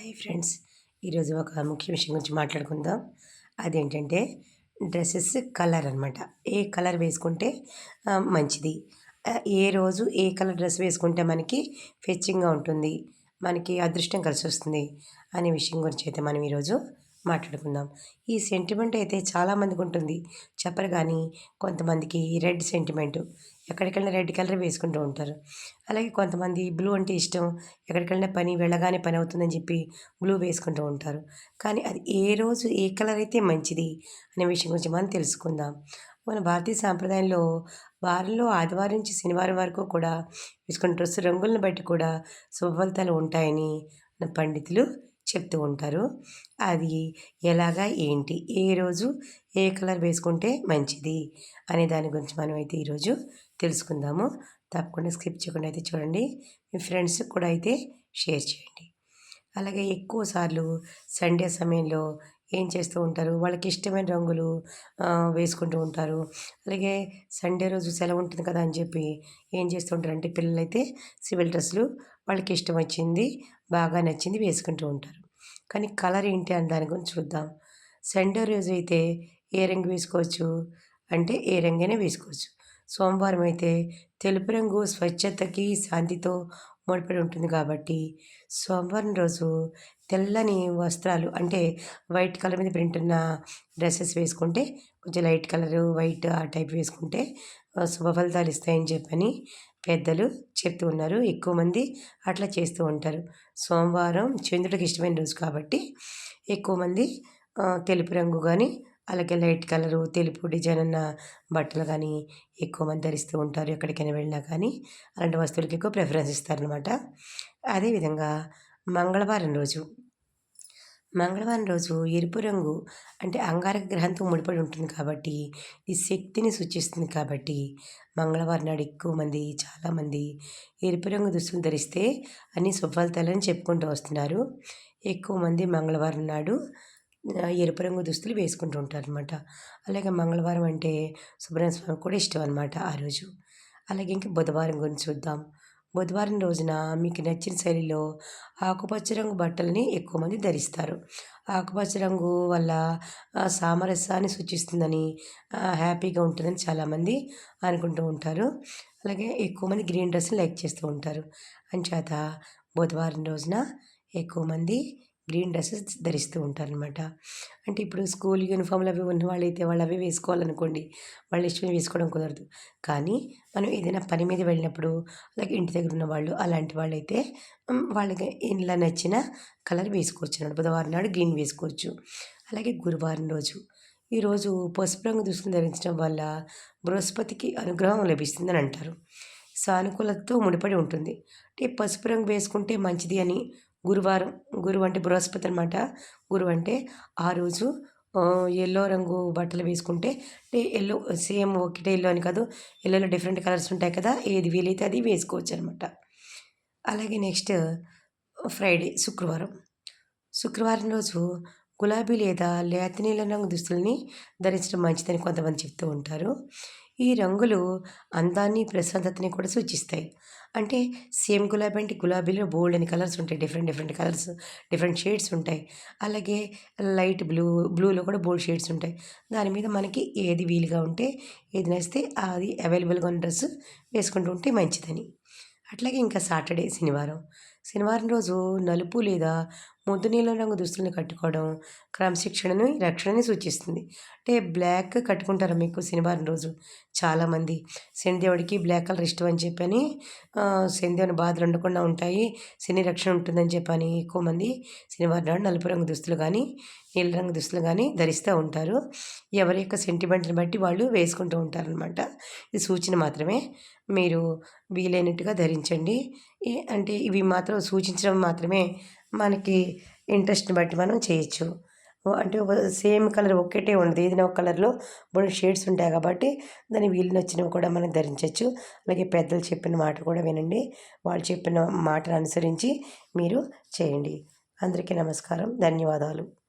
Hi friends. ఈరోజు ఒక ముఖ్య విషయం గురించి మాట్లాడుకుందాం. అదేంటంటే డ్రెస్సెస్ కలర్ అనమాట ఏ కలర్ వేసుకుంటే మంచిది? ఏ రోజు ఏ కలర్ డ్రెస్ వేసుకుంటే మనకి ఫెచ్చింగ్గా ఉంటుంది? మనకి అదృష్టం కలిసి వస్తుంది అనే విషయం గురించి అయితే మనం ఈరోజు మాట్లాడుకుందాం. ఈ సెంటిమెంట్ అయితే చాలామందికి ఉంటుంది చెప్పరు కానీ కొంతమందికి రెడ్ సెంటిమెంట్ ఎక్కడికెళ్ళినా రెడ్ కలర్ వేసుకుంటూ ఉంటారు. అలాగే కొంతమంది బ్లూ అంటే ఇష్టం ఎక్కడికెళ్ళినా పని వెళ్ళగానే పని అవుతుందని చెప్పి బ్లూ వేసుకుంటూ ఉంటారు. కానీ అది ఏ రోజు ఏ కలర్ అయితే మంచిది అనే విషయం గురించి మనం తెలుసుకుందాం. మన భారతీయ సాంప్రదాయంలో వారంలో ఆదివారం నుంచి శనివారం వరకు కూడా వేసుకున్న డ్రెస్సు రంగులను బట్టి కూడా శుభఫలితాలు ఉంటాయని పండితులు చెప్తూ ఉంటారు. అది ఎలాగా ఏంటి ఏ రోజు ఏ కలర్ వేసుకుంటే మంచిది అనే దాని గురించి మనం అయితే ఈరోజు తెలుసుకుందాము. తప్పకుండా స్కిప్ చేయకుండా అయితే చూడండి. మీ ఫ్రెండ్స్కి కూడా అయితే షేర్ చేయండి. అలాగే ఎక్కువ సార్లు సండే సమయంలో ఏం చేస్తూ ఉంటారు? వాళ్ళకి ఇష్టమైన రంగులు వేసుకుంటూ ఉంటారు. అలాగే సండే రోజు సెలవు ఉంటుంది కదా అని చెప్పి ఏం చేస్తూ ఉంటారు? అంటే పిల్లలైతే సివిల్ డ్రెస్సులు వాళ్ళకి ఇష్టం వచ్చింది బాగా నచ్చింది వేసుకుంటూ ఉంటారు. కానీ కలర్ ఏంటి అని దాని గురించి చూద్దాం. సండే రోజు అయితే ఏ రంగు వేసుకోవచ్చు? అంటే ఏ రంగైనా వేసుకోవచ్చు. సోమవారం అయితే తెలుపు రంగు స్వచ్ఛతకి శాంతితో ముడిపడి ఉంటుంది కాబట్టి సోమవారం రోజు తెల్లని వస్త్రాలు అంటే వైట్ కలర్ మీద ప్రింట్ ఉన్న డ్రెస్సెస్ వేసుకుంటే కొంచెం లైట్ కలర్ వైట్ ఆ టైప్ వేసుకుంటే శుభ ఫలితాలు ఇస్తాయని చెప్పని పెద్దలు చెప్తూ ఉన్నారు. ఎక్కువ మంది అట్లా చేస్తూ ఉంటారు. సోమవారం చంద్రుడికి ఇష్టమైన రోజు కాబట్టి ఎక్కువ మంది తెలుపు రంగు కానీ అలాగే లైట్ కలరు తెలుపు డిజైన్ ఉన్న బట్టలు కానీ ఎక్కువ మంది ధరిస్తూ ఉంటారు ఎక్కడికైనా వెళ్ళినా కానీ. అలాంటి వస్తువులకి ఎక్కువ ప్రిఫరెన్స్ ఇస్తారనమాట అదేవిధంగా మంగళవారం రోజు మంగళవారం రోజు ఎరుపు రంగు అంటే అంగారక గ్రహంతో ముడిపడి ఉంటుంది కాబట్టి ఈ శక్తిని సూచిస్తుంది కాబట్టి మంగళవారం నాడు ఎక్కువ మంది చాలామంది ఎరుపు రంగు దుస్తులు ధరిస్తే అన్ని సుఫలితాలని చెప్పుకుంటూ వస్తున్నారు. ఎక్కువ మంది మంగళవారం నాడు ఎరుపు రంగు దుస్తులు వేసుకుంటూ ఉంటారు అనమాట అలాగే మంగళవారం అంటే సుబ్రహ్మణ్య స్వామి కూడా ఇష్టం అనమాట ఆ రోజు. అలాగే ఇంకా బుధవారం గురించి చూద్దాం. బుధవారం రోజున మీకు నచ్చిన శైలిలో ఆకుపచ్చ రంగు బట్టలని ఎక్కువ మంది ధరిస్తారు. ఆకుపచ్చ రంగు వల్ల సామరస్యాన్ని సూచిస్తుందని హ్యాపీగా ఉంటుందని చాలామంది అనుకుంటూ ఉంటారు. అలాగే ఎక్కువ మంది గ్రీన్ డ్రెస్ని లైక్ చేస్తూ ఉంటారు. అంచేత బుధవారం రోజున ఎక్కువ మంది గ్రీన్ డ్రెస్సెస్ ధరిస్తూ ఉంటారనమాట అంటే ఇప్పుడు స్కూల్ యూనిఫామ్లు అవి ఉన్న వాళ్ళైతే వాళ్ళు అవి వేసుకోవాలనుకోండి వాళ్ళు ఇష్టం వేసుకోవడం కుదరదు. కానీ మనం ఏదైనా పని మీద వెళ్ళినప్పుడు అలాగే ఇంటి దగ్గర ఉన్న వాళ్ళు అలాంటి వాళ్ళైతే వాళ్ళకి ఇలా నచ్చిన కలర్ వేసుకోవచ్చు అన్నమాట. బుధవారం నాడు గ్రీన్ వేసుకోవచ్చు. అలాగే గురువారం రోజు ఈరోజు పసుపు రంగు దుస్తులు ధరించడం వల్ల బృహస్పతికి అనుగ్రహం లభిస్తుందని అంటారు. సానుకూలతతో ముడిపడి ఉంటుంది. అంటే పసుపు రంగు వేసుకుంటే మంచిది అని గురువారం గురువు అంటే బృహస్పతి అనమాట గురువు అంటే ఆ రోజు ఎల్లో రంగు బట్టలు వేసుకుంటే అంటే ఎల్లో సేమ్ ఒకటే ఎల్లో అని కాదు ఎల్లోలో డిఫరెంట్ కలర్స్ ఉంటాయి కదా ఏది వీలైతే అది వేసుకోవచ్చు అనమాట అలాగే నెక్స్ట్ ఫ్రైడే శుక్రవారం. శుక్రవారం రోజు గులాబీ లేదా లేతనీల రంగు దుస్తుల్ని ధరించడం మంచిదని కొంతమంది చెప్తూ ఉంటారు. ఈ రంగులు అందాన్ని ప్రశాంతతని కూడా సూచిస్తాయి. అంటే సేమ్ గులాబీ అంటే గులాబీలో బోల్డ్ అని కలర్స్ ఉంటాయి. Different different colours different shades ఉంటాయి. అలాగే లైట్ బ్లూ బ్లూలో కూడా బోల్డ్ షేడ్స్ ఉంటాయి. దాని మీద మనకి ఏది వీలుగా ఉంటే ఏది నచ్చితే అది అవైలబుల్గా ఉన్న డ్రెస్ వేసుకుంటూ ఉంటే మంచిదని. అట్లాగే ఇంకా సాటర్డే శనివారం. శనివారం రోజు నలుపు లేదా ముద్దు నీలం రంగు దుస్తుల్ని కట్టుకోవడం క్రమశిక్షణను రక్షణని సూచిస్తుంది. అంటే బ్లాక్ కట్టుకుంటారు మీకు శనివారం రోజు? చాలామంది శనిదేవుడికి బ్లాక్ కలర్ ఇష్టం అని చెప్పని శనిదేవుని బాధలు ఉండకుండా ఉంటాయి శని రక్షణ ఉంటుందని చెప్పని ఎక్కువ మంది శనివారం నాడు నలుపు రంగు దుస్తులు కానీ నీళ్ళ రంగు దుస్తులు కానీ ధరిస్తూ ఉంటారు. ఎవరి యొక్క సెంటిమెంట్ని బట్టి వాళ్ళు వేసుకుంటూ ఉంటారనమాట ఇది సూచన మాత్రమే. మీరు వీలైనట్టుగా ధరించండి. అంటే ఇవి మాత్రం సూచించడం మాత్రమే మనకి ఇంట్రెస్ట్ని బట్టి మనం చేయొచ్చు. అంటే సేమ్ కలర్ ఒక్కటే ఉండదు. ఏదైనా ఒక కలర్లో మూడు షేడ్స్ ఉంటాయి కాబట్టి దాని వీలు నచ్చినవి కూడా మనం ధరించవచ్చు అలాగే పెద్దలు చెప్పిన మాట కూడా వినండి. వాళ్ళు చెప్పిన మాటను అనుసరించి మీరు చేయండి. అందరికీ నమస్కారం. ధన్యవాదాలు.